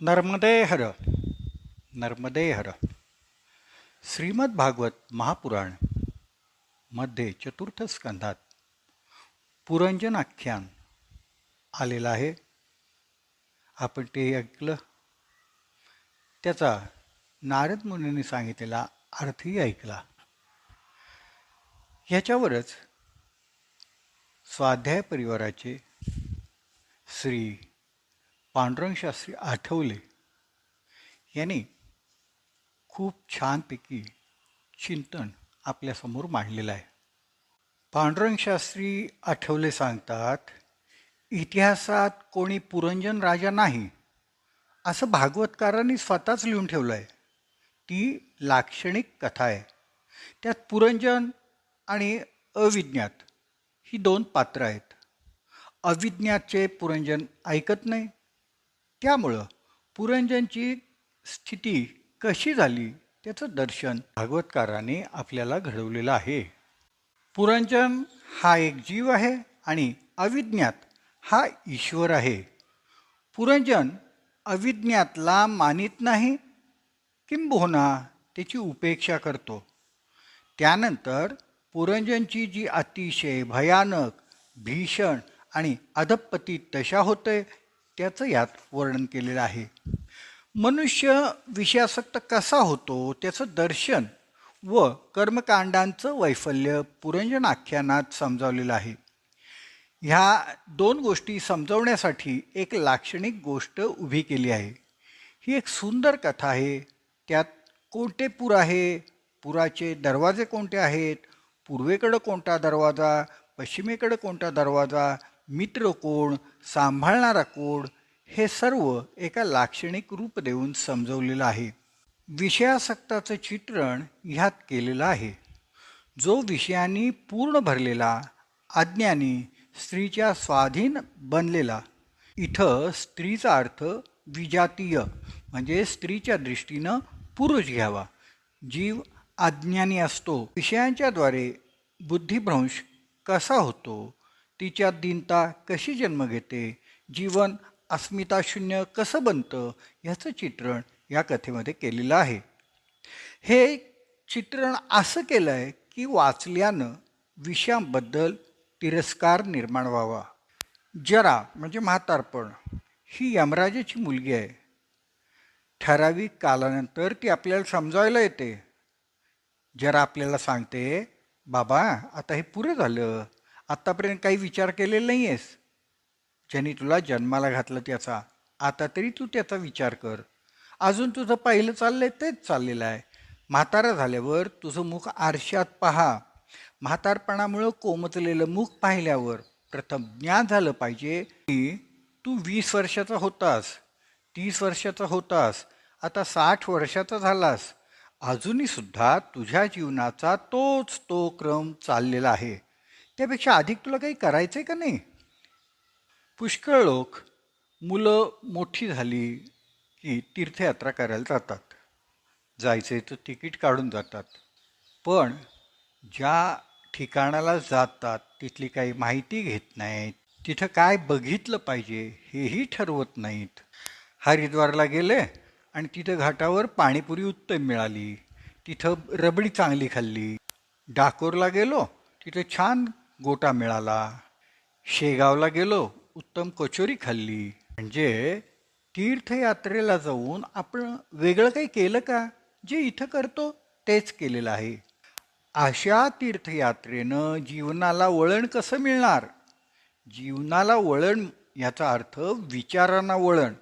नर्मदे हर नर्मदे हर श्रीमद भागवत महापुराणमध्ये चतुर्थ स्कंधात पुरंजन आख्यान आलेलं आहे. आपण ते ऐकलं. त्याचा नारद मुनींनी सांगितलेला अर्थही ऐकला. ह्याच्यावरच स्वाध्याय परिवाराचे श्री पांडुरंगशास्त्री आठवले. यांनी खूप छानपैकी चिंतन आपल्यासमोर मांडलेलं आहे. पांडुरंगशास्त्री आठवले सांगतात इतिहासात कोणी पुरंजन राजा नाही. असं भागवतकारांनी स्वतःच लिहून ठेवलं आहे ती लाक्षणिक कथा आहे. त्यात पुरंजन आणि अविज्ञात ही दोन पात्र आहेत. अविज्ञातचे पुरंजन ऐकत नाही त्यामुळं पुरंजनची स्थिती कशी झाली त्याचं दर्शन भागवतकाराने आपल्याला घडवलेलं आहे. पुरंजन हा एक जीव आहे आणि अविज्ञात हा ईश्वर आहे. पुरंजन अविज्ञातला मानित नाही किंबहुना त्याची उपेक्षा करतो. त्यानंतर पुरंजनची जी अतिशय भयानक भीषण आणि अधपती दशा होते त्याचं यात वर्णन केलेलं आहे. मनुष्य विषयासक्त कसा होतो त्याचं दर्शन व कर्मकांडांचं वैफल्य पुरंजन आख्यानात समजावलेलं आहे. ह्या दोन गोष्टी समजवण्यासाठी एक लाक्षणिक गोष्ट उभी केली आहे. ही एक सुंदर कथा आहे. त्यात कोणते पूर आहे? पुराचे दरवाजे कोणते आहेत? पूर्वेकडं कोणता दरवाजा? पश्चिमेकडं कोणता दरवाजा? मित्र कोण सांभाळणारा कोण हे सर्व एका लाक्षणिक रूप देऊन समजवलेलं आहे. विषयासक्ताचं चित्रण ह्यात केलेलं आहे. जो विषयांनी पूर्ण भरलेला अज्ञानी स्त्रीच्या स्वाधीन बनलेला इथं स्त्रीचा अर्थ विजातीय म्हणजे स्त्रीच्या दृष्टीनं पुरुष घ्यावा. जीव अज्ञानी असतो. विषयांच्याद्वारे बुद्धिभ्रंश कसा होतो? तिच्या दिनता कशी जन्म घेते? जीवन अस्मिताशून्य कसं बनतं? ह्याचं चित्रण या कथेमध्ये केलेलं आहे. हे चित्रण असं केलं आहे की वाचल्यानं विषयांबद्दल तिरस्कार निर्माण व्हावा. जरा म्हणजे म्हातारपण. ही यमराजाची मुलगी आहे. ठराविक कालानंतर ती आपल्याला समजायला येते. जरा आपल्याला सांगते बाबा आता हे पुरं झालं. आत्तापर्यंत काही विचार केलेला नाही आहेस ज्यांनी तुला जन्माला घातलं त्याचा आता तरी तू त्याचा विचार कर. अजून तुझं पाहिलं चाललंय तेच चाललेलं आहे. म्हातारा झाल्यावर तुझं मुख आरशात पहा. म्हातारपणामुळं कोमतलेलं मुख पाहिल्यावर प्रथम ज्ञान झालं पाहिजे की तू वीस वर्षाचा होतास तीस वर्षाचा होतास आता साठ वर्षाचा झालास. अजूनही सुद्धा तुझ्या जीवनाचा तोच तो क्रम चाललेला आहे. त्यापेक्षा अधिक तुला काही करायचं आहे का नाही? पुष्कळ लोक मुलं मोठी झाली की तीर्थयात्रा करायला जातात. जायचे तर तिकीट काढून जातात. पण ज्या ठिकाणाला जातात तिथली काही माहिती घेत नाहीत तिथं काय बघितलं पाहिजे हेही ठरवत नाहीत. हरिद्वारला गेले आणि तिथं घाटावर पाणीपुरी उत्तम मिळाली. तिथं रबडी चांगली खाल्ली. डाकोरला गेलो तिथं छान गोटा मिळाला. शेगावला गेलो उत्तम कचोरी खाल्ली. म्हणजे तीर्थयात्रेला जाऊन आपण वेगळं काही केलं का? जे इथं करतो तेच केलेलं आहे. अशा तीर्थयात्रेनं जीवनाला वळण कसं मिळणार? जीवनाला वळण याचा अर्थ विचारांना वळण.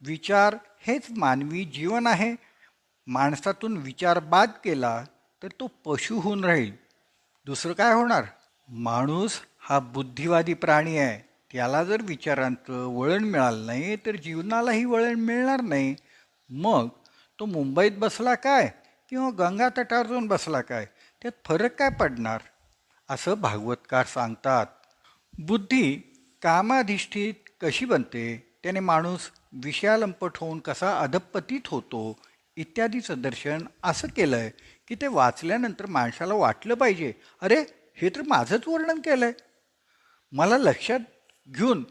विचार हेच मानवी जीवन आहे. माणसातून विचार बाद केला तर तो पशु होऊन राहील. दुसरं काय होणार? माणूस हा बुद्धिवादी प्राणी आहे. त्याला जर विचारांचं वळण मिळालं नाही तर जीवनालाही वळण मिळणार नाही. मग तो मुंबईत बसला काय किंवा गंगा तटावर जाऊन बसला काय? त्यात फरक काय पडणार? असं भागवतकार सांगतात. बुद्धी कामाधिष्ठित कशी बनते? त्याने माणूस विषयालंपट होऊन कसा अधपतीत होतो? इत्यादीचं दर्शन असं केलं आहे की ते वाचल्यानंतर माणसाला वाटलं पाहिजे. अरे हे तर माझंच वर्णन केलं आहे मला लक्षात घेऊन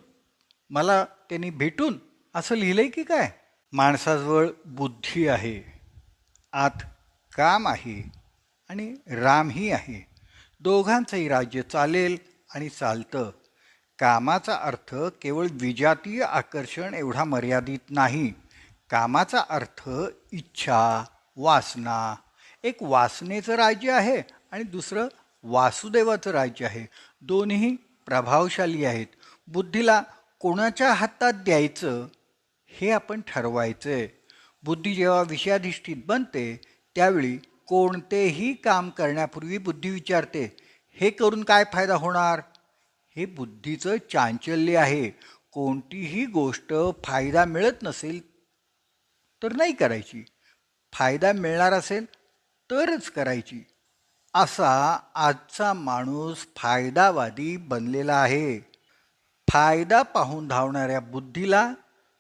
मला त्यांनी भेटून असं लिहिलं आहे की काय? माणसाजवळ बुद्धी आहे आत काम आहे आणि रामही आहे. दोघांचंही राज्य चालेल आणि चालतं. कामाचा अर्थ केवळ विजातीय आकर्षण एवढा मर्यादित नाही. कामाचा अर्थ इच्छा वासना. एक वासनेचं राज्य आहे आणि दुसरं वासुदेवाचं राज्य आहे. दोन्ही प्रभावशाली आहेत. बुद्धीला कोणाच्या हातात द्यायचं हे आपण ठरवायचं आहे बुद्धी जेव्हा विषयाधिष्ठित बनते त्यावेळी कोणतेही काम करण्यापूर्वी बुद्धी विचारते हे करून काय फायदा होणार? हे बुद्धीचं चांचल्य आहे. कोणतीही गोष्ट फायदा मिळत नसेल तर नाही करायची. फायदा मिळणार असेल तरच करायची. असा आजचा माणूस फायदावादी बनलेला आहे. फायदा पाहून धावणाऱ्या बुद्धीला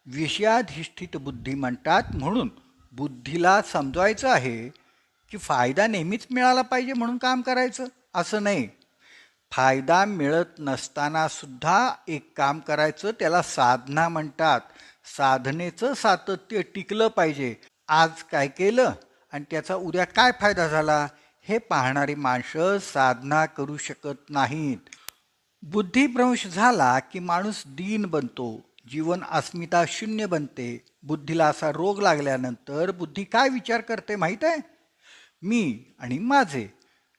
विषयाधिष्ठित बुद्धी म्हणतात म्हणून बुद्धीला समजवायचं आहे की फायदा नेहमीच मिळाला पाहिजे म्हणून काम करायचं असं नाही. फायदा मिळत नसताना सुद्धा एक काम करायचं त्याला साधना म्हणतात. साधनेचं सातत्य टिकलं पाहिजे. आज काय केलं आणि त्याचा उद्या काय फायदा झाला? हे पाहणारी माणसं साधना करू शकत नाहीत. बुद्धिभ्रंश झाला की माणूस दीन बनतो जीवन अस्मिता शून्य बनते. बुद्धीला असा रोग लागल्यानंतर बुद्धी काय विचार करते माहीत आहे? मी आणि माझे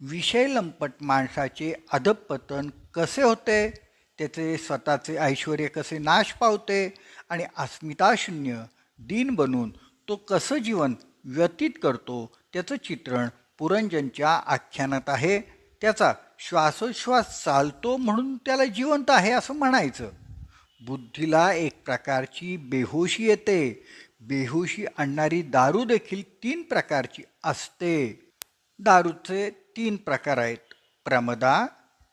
विषय लंपट माणसाचे अधपतन कसे होते? त्याचे स्वतःचे ऐश्वर कसे नाश पावते? आणि अस्मिताशून्य दीन बनून तो कसं जीवन व्यतीत करतो? त्याचं चित्रण पुरंजनच्या आख्यानात आहे. त्याचा श्वासोश्वास चालतो म्हणून त्याला जिवंत आहे असं म्हणायचं. बुद्धीला एक प्रकारची बेहोशी येते. बेहोशी आणणारी दारू देखील तीन प्रकारची असते. दारूचे तीन प्रकार आहेत. प्रमदा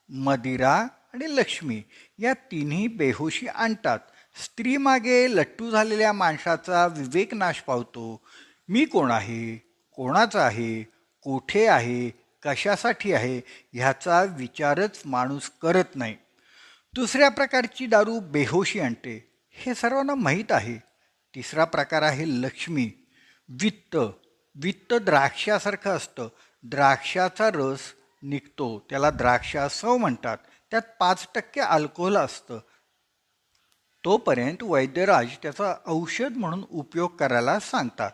मदिरा आणि लक्ष्मी. या तिन्ही बेहोशी आणतात. स्त्रीमागे लट्टू झालेल्या माणसाचा विवेक नाश पावतो. मी कोण आहे? कोणाचा आहे? कोठे आहे कशासाठी आहे ह्याचा विचारच माणूस करत नाही. दुसऱ्या प्रकारची दारू बेहोशी आणते हे सर्वांना माहीत आहे. तिसरा प्रकार आहे लक्ष्मी वित्त. वित्त द्राक्षासारखं असतं. द्राक्षाचा रस निघतो त्याला द्राक्षासव म्हणतात. त्यात पाच टक्के अल्कोहोल असतं. तोपर्यंत वैद्यराज त्याचा औषध म्हणून उपयोग करायला सांगतात.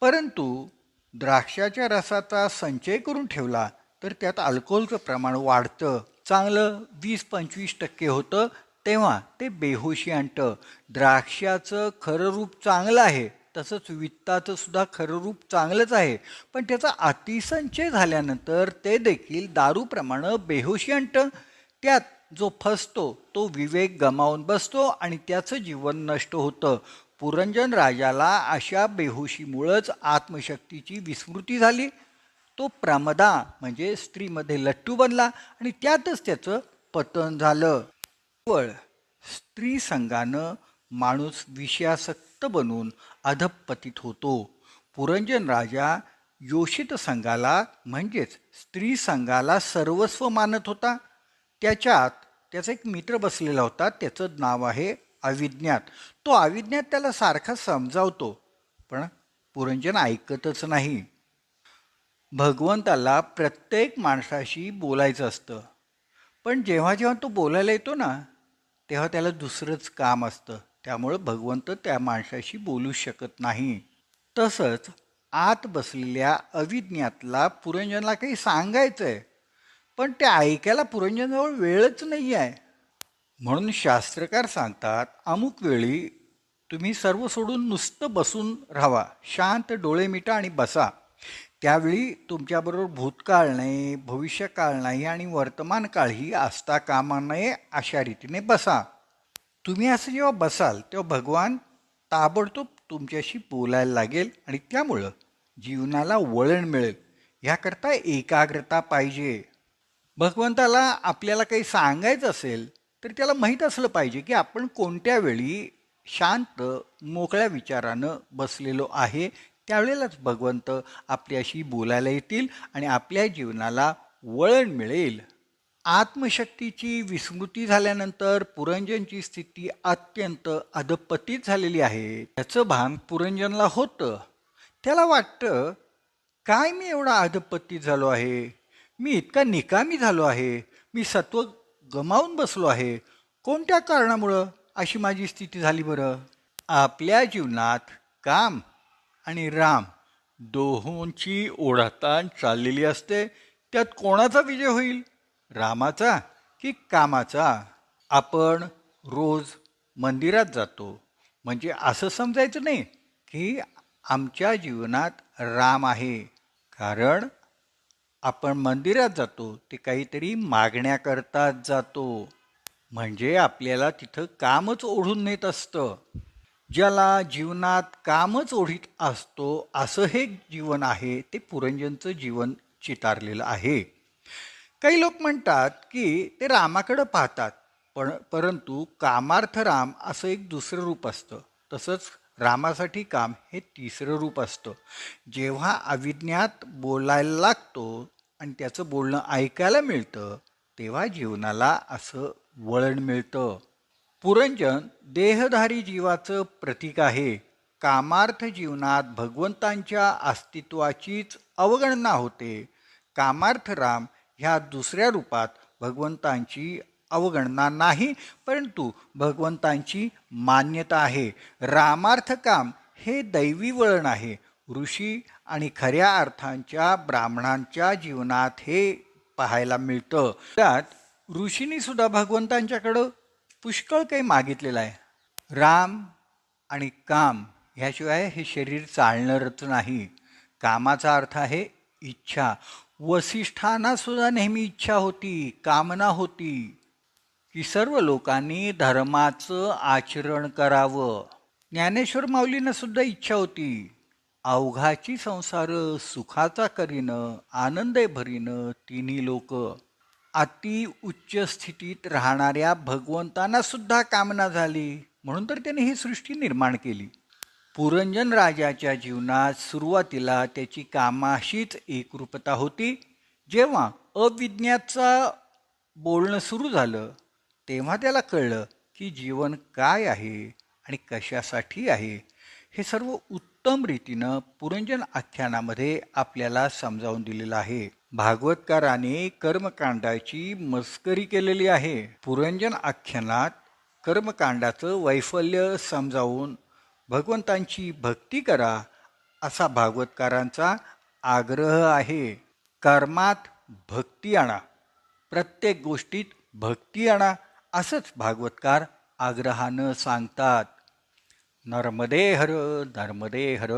परंतु द्राक्षाच्या रसाचा संचय करून ठेवला तर त्यात अल्कोहोलचं प्रमाण वाढतं. चांगलं वीस पंचवीस टक्के होतं तेव्हा ते बेहोशी आणतं. द्राक्षाचं खरं रूप चांगलं आहे तसंच वित्ताचं सुद्धा खरं रूप चांगलंच आहे. पण त्याचा अतिसंचय झाल्यानंतर ते देखील दारूप्रमाणे बेहोशी आणतं. त्यात जो फसतो तो विवेक गमावून बसतो आणि त्याचं जीवन नष्ट होतं. पुरंजन राजाला अशा बेहोशीमुळंच आत्मशक्तीची विस्मृती झाली. तो प्रमदा म्हणजे स्त्रीमध्ये लट्टू बनला आणि त्यातच त्याचं पतन झालं. केवळ स्त्री संघानं माणूस विषयासक्त बनून अधपतित होतो. पुरंजन राजा योषित संघाला म्हणजेच स्त्री संघाला सर्वस्व मानत होता. त्याच्यात त्याचा एक मित्र बसलेला होता. त्याचं नाव आहे अविज्ञात. तो अविज्ञात त्याला सारखा समजावतो पण पुरंजन ऐकतच नाही. भगवंताला प्रत्येक माणसाशी बोलायचं असतं. पण जेव्हा जेव्हा तो बोलायला येतो ना तेव्हा त्याला दुसरंच काम असतं. त्यामुळं भगवंत त्या माणसाशी बोलू शकत नाही. तसंच आत बसलेल्या अविज्ञातला पुरंजनला काही सांगायचं आहे पण ते ऐकायला पुरंजनजवळ वेळच नाही आहे म्हणून शास्त्रकार सांगतात अमुक वेळी तुम्ही सर्व सोडून नुसतं बसून राहावा शांत डोळे मिटा आणि बसा. त्यावेळी तुमच्याबरोबर भूतकाळ नाही भविष्यकाळ नाही आणि वर्तमान काळही असता कामा नये अशा रीतीने बसा. तुम्ही असं जेव्हा बसाल तेव्हा भगवान ताबडतोब तुमच्याशी बोलायला लागेल आणि त्यामुळं जीवनाला वळण मिळेल. ह्याकरता एकाग्रता पाहिजे. भगवंताला आपल्याला काही सांगायचं असेल तर त्याला माहीत असलं पाहिजे की आपण कोणत्या वेळी शांत मोकळ्या विचारानं बसलेलो आहे त्यावेळेलाच भगवंत आपल्याशी बोलायला येतील आणि आपल्या जीवनाला वळण मिळेल. आत्मशक्तीची विस्मृती झाल्यानंतर पुरंजनची स्थिती अत्यंत अधपतीत झालेली आहे. त्याचं भान पुरंजनला होतं. त्याला वाटतं काय मी एवढा अधपतीत झालो आहे? मी इतका निकामी झालो आहे. मी सत्व गमावून बसलो आहे. कोणत्या कारणामुळं अशी माझी स्थिती झाली बरं? आपल्या जीवनात काम आणि राम दोहोंची ओढाताण चाललेली असते. त्यात कोणाचा विजय होईल? रामाचा की कामाचा? आपण रोज मंदिरात जातो. म्हणजे असं समजायचं नाही की आमच्या जीवनात राम आहे. कारण आपण मंदिरात जातो ते काहीतरी मागण्याकरताच जातो. म्हणजे आपल्याला तिथं कामच ओढून नेत असतं. ज्याला जीवनात कामच ओढीत असतो असं हे जीवन आहे ते पुरंजनचं जीवन चितारलेलं आहे. काही लोक म्हणतात की ते रामाकडं पाहतात पण परंतु कामार्थ राम असं एक दुसरं रूप असतं. तसंच रामासाठी काम हे तिसरं रूप असतं. जेव्हा अविज्ञात बोलायला लागतो आणि त्याचं बोलणं ऐकायला मिळतं तेव्हा जीवनाला असं वळण मिळतं. पुरंजन देहधारी जीवाचं प्रतीक आहे. कामार्थ जीवनात भगवंतांच्या अस्तित्वाचीच अवगणना होते. कामार्थ राम ह्या दुसऱ्या रूपात भगवंतांची अवगणना नाही परंतु भगवंतांची मान्यता आहे. रामार्थ काम हे दैवी वळण आहे. ऋषी आणि खऱ्या अर्थांच्या ब्राह्मणांच्या जीवनात हे पाहायला मिळतं. त्यात ऋषींनी सुद्धा भगवंतांच्याकडं पुष्कळ काही मागितलेलं आहे. राम आणि काम ह्याशिवाय हे शरीर चालणारच नाही. कामाचा अर्थ आहे इच्छा. वसिष्ठांना सुद्धा नेहमी इच्छा होती कामना होती की सर्व लोकांनी धर्माचं आचरण करावं. ज्ञानेश्वर माऊलींना सुद्धा इच्छा होती. अवघाची संसार सुखाचा करीनं आनंदे भरीनं तिन्ही लोक अति उच्च स्थितीत राहणाऱ्या भगवंतांना सुद्धा कामना झाली. म्हणून तर त्याने ही सृष्टी निर्माण केली. पुरंजन राजाच्या जीवनात सुरुवातीला त्याची कामाशीच एकरूपता होती. जेव्हा अविज्ञाचा बोलणं सुरू झालं तेव्हा त्याला कळलं की जीवन काय आहे आणि कशासाठी आहे हे सर्व उत्तम रीतीनं पुरंजन आख्यानामध्ये आपल्याला समजावून दिलेलं आहे. भागवतकाराने कर्मकांडाची मस्करी केलेली आहे. पुरंजन आख्यानात कर्मकांडाचं वैफल्य समजावून भगवंतांची भक्ती करा असा भागवतकारांचा आग्रह आहे. कर्मात भक्ती आणा प्रत्येक गोष्टीत भक्ती आणा असंच भागवतकार आग्रहानं सांगतात. नर्मदे हर नर्मदे हर।